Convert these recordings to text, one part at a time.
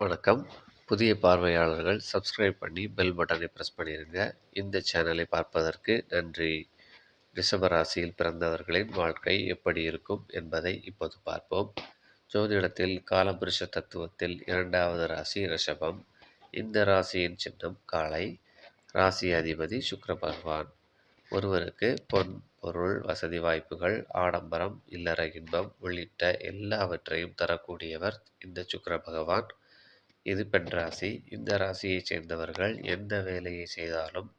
வணக்கம். புதிய பார்வையாளர்கள் சப்ஸ்கிரைப் பண்ணி பெல் பட்டனை ப்ரெஸ் பண்ணிடுங்க இந்த சேனலை பார்ப்பதற்கு நன்றி. ரிஷபராசியில் பிறந்தவர்களின் வாழ்க்கை எப்படி இருக்கும் என்பதை இப்போது பார்ப்போம். ஜோதிடத்தில் காலபுருஷ தத்துவத்தில் இரண்டாவது ராசி ரிஷபம். இந்த ராசியின் சின்னம் காளை ராசி அதிபதி சுக்கர பகவான். ஒருவருக்கு பொன் பொருள் வசதி வாய்ப்புகள் ஆடம்பரம் இல்லற இன்பம் உள்ளிட்ட எல்லாவற்றையும் தரக்கூடியவர் இந்த சுக்கர பகவான். இது பெண் ராசி? இந்த ராசியைச் சேர்ந்தவர்கள் எந்த வேலையை செய்தாலும்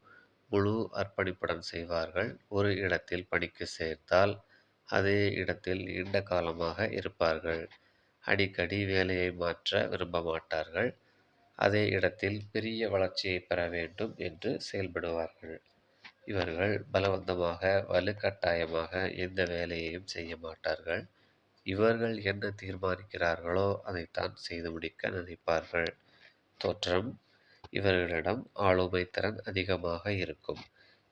முழு அர்ப்பணிப்புடன் செய்வார்கள். ஒரு இடத்தில் பணிக்கு சேர்த்தால் அதே இடத்தில் நீண்ட காலமாக இருப்பார்கள். அடிக்கடி வேலையை மாற்ற விரும்ப மாட்டார்கள். அதே இடத்தில் பெரிய வளர்ச்சியை பெற வேண்டும் என்று செயல்படுவார்கள். இவர்கள் பலவந்தமாக வலுக்கட்டாயமாக எந்த வேலையையும் செய்ய மாட்டார்கள். இவர்கள் என்ன தீர்மானிக்கிறார்களோ அதைத்தான் செய்து முடிக்க நினைப்பார்கள். தோற்றம் இவர்களிடம் ஆளுமை திறன் அதிகமாக இருக்கும்.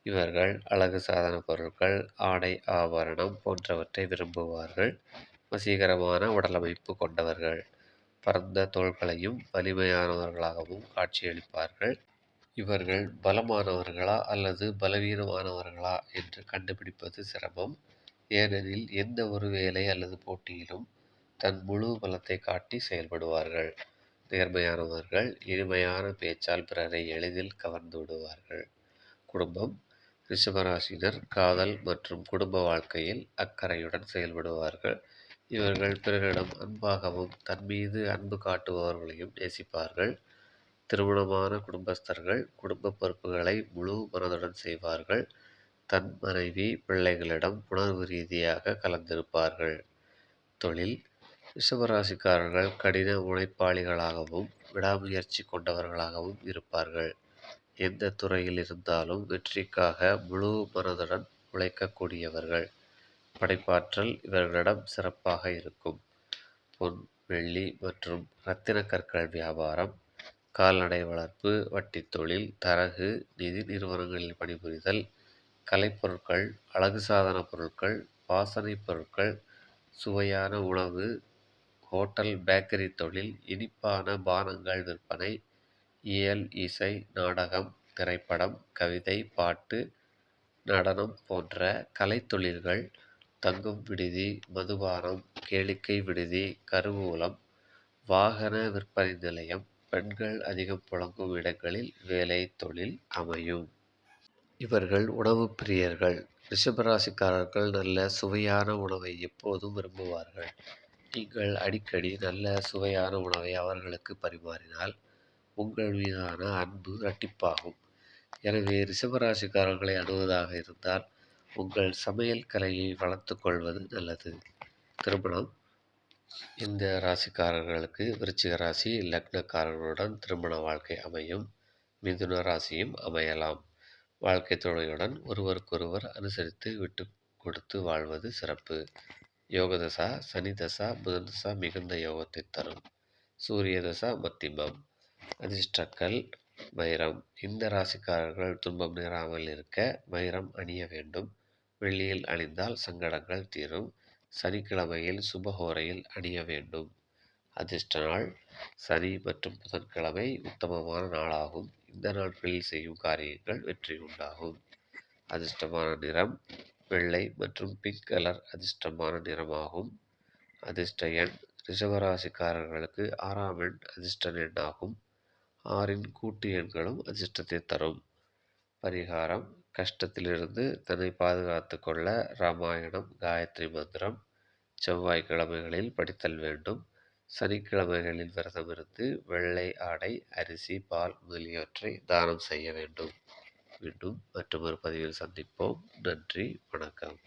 இவர்கள் அழகு சாதன பொருட்கள் ஆடை ஆபரணம் போன்றவற்றை விரும்புவார்கள். வசீகரமான உடலமைப்பு கொண்டவர்கள். பரந்த தோள்களையும் வலிமையானவர்களாகவும் காட்சியளிப்பார்கள். இவர்கள் பலமானவர்களா அல்லது பலவீனமானவர்களா என்று கண்டுபிடிப்பது சிரமம். ஏனெனில் எந்த ஒரு வேலை அல்லது போட்டியிலும் தன் முழு பலத்தை காட்டி செயல்படுவார்கள். நேர்மையானவர்கள் இனிமையான பேச்சால் பிறரை எளிதில் கவர்ந்து விடுவார்கள். குடும்பம் ரிஷபராசினர் காதல் மற்றும் குடும்ப வாழ்க்கையில் அக்கறையுடன் செயல்படுவார்கள். இவர்கள் பிறரிடம் அன்பாகவும் தன் மீது அன்பு காட்டுபவர்களையும் நேசிப்பார்கள். திருமணமான குடும்பஸ்தர்கள் குடும்ப பொறுப்புகளை முழு மனதுடன் செய்வார்கள். தன் மனைவி பிள்ளைகளிடம் உணர்வு ரீதியாக கலந்திருப்பார்கள். தொழில் ரிஷபராசிக்காரர்கள் கடின உழைப்பாளிகளாகவும் விடாமுயற்சி கொண்டவர்களாகவும் இருப்பார்கள். எந்த துறையில் இருந்தாலும் வெற்றிக்காக முழு மனதுடன் உழைக்கக்கூடியவர்கள். படைப்பாற்றல் இவர்களிடம் சிறப்பாக இருக்கும். பொன் வெள்ளி மற்றும் இரத்தின கற்கள் வியாபாரம் கால்நடை வளர்ப்பு வட்டி தொழில் தரகு நிதி நிறுவனங்களில் பணிபுரிதல் கலைப்பொருட்கள் அழகு சாதன பொருட்கள் வாசனை பொருட்கள் சுவையான உணவு ஹோட்டல் பேக்கரி தொழில் இனிப்பான பானங்கள் விற்பனை இயல் இசை நாடகம் திரைப்படம் கவிதை பாட்டு நடனம் போன்ற கலைத்தொழில்கள் தங்கும் விடுதி மதுபானம் கேளிக்கை விடுதி கருவூலம் வாகன விற்பனை நிலையம் பெண்கள் அதிகம் புழங்கும் இடங்களில் வேலை தொழில் அமையும். இவர்கள் உணவு பிரியர்கள். ரிஷபராசிக்காரர்கள் நல்ல சுவையான உணவை எப்போதும் விரும்புவார்கள். நீங்கள் அடிக்கடி நல்ல சுவையான உணவை அவர்களுக்கு பரிமாறினால் உங்கள் மீதான அன்பு இரட்டிப்பாகும். எனவே ரிஷபராசிக்காரர்களை அணுவதாக இருந்தால் உங்கள் சமையல் கலையை வளர்த்து கொள்வது நல்லது. திருமணம். இந்த ராசிக்காரர்களுக்கு விருச்சிக ராசி லக்னக்காரர்களுடன் திருமண வாழ்க்கை அமையும். மிதுன ராசியும் அமையலாம். வாழ்க்கை துணையுடன் ஒருவருக்கொருவர் அனுசரித்து விட்டு கொடுத்து வாழ்வது சிறப்பு. யோகதசா சனி தசா புதன் தசா மிகுந்த யோகத்தை தரும். சூரிய தசா மத்திமம் அதிர்ஷ்டக்கல் வைரம். இந்த ராசிக்காரர்கள் துன்பம் நேராமல் இருக்க வைரம் அணிய வேண்டும். வெள்ளியில் அணிந்தால் சங்கடங்கள் தீரும். சனிக்கிழமையில் சுபஹோரையில் அணிய வேண்டும். அதிர்ஷ்ட நாள் சனி மற்றும் புதன்கிழமை உத்தமமான நாளாகும். இந்த நாட்களில் செய்யும் காரியங்கள் வெற்றி உண்டாகும். அதிர்ஷ்டமான நிறம் வெள்ளை மற்றும் பிங்க் கலர் அதிர்ஷ்டமான நிறமாகும். அதிர்ஷ்ட எண் ரிஷபராசிக்காரர்களுக்கு ஆறாம் எண் அதிர்ஷ்ட எண்ணாகும். ஆறின் கூட்டு எண்களும் அதிர்ஷ்டத்தை தரும். பரிகாரம் கஷ்டத்திலிருந்து தன்னை பாதுகாத்து கொள்ள ராமாயணம் காயத்ரி மந்திரம் செவ்வாய்க்கிழமைகளில் படித்தல் வேண்டும். சனிக்கிழமைகளில் விரதமிருந்து வெள்ளை ஆடை அரிசி பால் முதலியவற்றை தானம் செய்ய வேண்டும். மீண்டும் மற்றொரு பதிவில் சந்திப்போம். நன்றி. வணக்கம்.